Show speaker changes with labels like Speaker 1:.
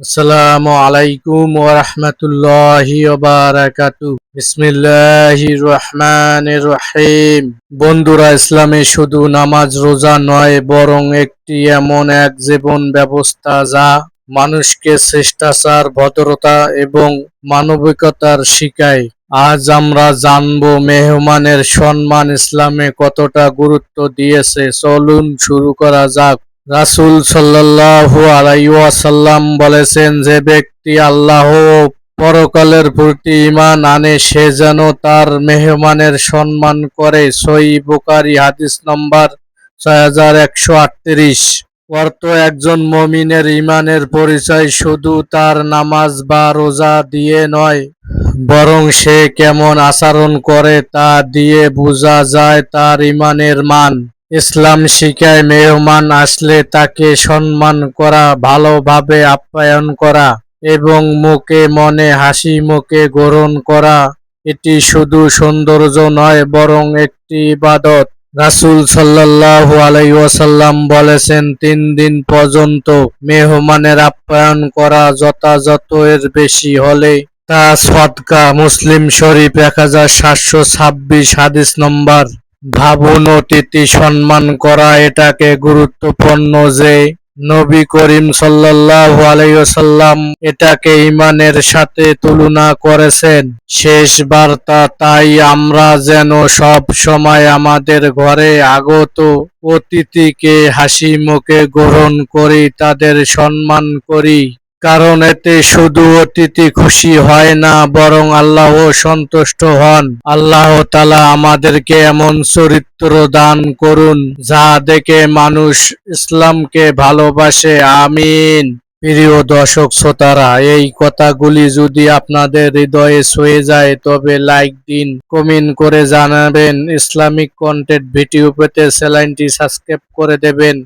Speaker 1: আসসালামু আলাইকুম ওয়া রাহমাতুল্লাহি ওয়া বারাকাতু। বিসমিল্লাহির রহমানির রহিম। বন্ধুরা, ইসলামে শুধু নামাজ, রোজা নয়, বরং একটি এমন এক জীবন ব্যবস্থা যা মানুষকে শিষ্টাচার, ভদ্রতা এবং মানবিকতার শিখায় আজ আমরা জানব মেহমানের সম্মান ইসলামে কতটা গুরুত্ব দিয়েছে। চলুন শুরু করা যাক। রাসূল সাল্লাল্লাহু আলাইহি ওয়াসাল্লাম বলেছেন, যে ব্যক্তি আল্লাহ পরকালের প্রতি ঈমান আনে, সে যেন তার মেহমানের সম্মান করে। সহিহ বুখারী, হাদিস নম্বর ছয় হাজার একশো আটত্রিশ। অর্থ, একজন মমিনের ঈমানের পরিচয় শুধু তার নামাজ বা রোজা দিয়ে নয়, বরং সে কেমন আচরণ করে তা দিয়ে বোঝা যায় তার ঈমানের মান। ইসলাম শিখায় মেহমান আসলে তাকে সম্মান করা, ভালোভাবে আপ্যায়ন করা এবং মুখে মনে হাসি, মুখে গ্রহণ করা। এটি শুধু সৌন্দর্য নয়, বরং একটি ইবাদত। রাসূল সাল্লাল্লাহু আলাইহি ওয়াসাল্লাম বলেছেন, তিন দিন পর্যন্ত মেহমানের আপ্যায়ন করা যথাযথ এর বেশি হলে তা সদকা। মুসলিম শরীফ এক হাজার সাতশো ছাব্বিশ হাদিস নম্বর। ভাবুন অতিথি সম্মান করা এটাকে গুরুত্বপূর্ণ যে নবী করিম সাল্লাল্লাহু আলাইহি ওয়াসাল্লাম এটাকে ঈমানের সাথে তুলনা করেছেন। শেষ বার্তা তাই আমরা যেন সব সময় আমাদের ঘরে আগত অতিথিকে হাসি মুখে গ্রহণ করি, তাদের সম্মান করি। কারণ এতে শুধু অতিথি খুশি হয় না, বরং আল্লাহ সন্তুষ্ট হন। আল্লাহ তালা আমাদেরকে এমন চরিত্র দান করুন, যা দেখে মানুষ ইসলামকে ভালোবাসে। আমিন। প্রিয় দর্শক শ্রোতারা, এই কথাগুলি যদি আপনাদের হৃদয়ে ছুঁয়ে যায়, তবে লাইক দিন, কমেন্ট করে জানাবেন। ইসলামিক কন্টেন্ট ভিডিও পেতে চ্যানেলটি সাবস্ক্রাইব করে দেবেন।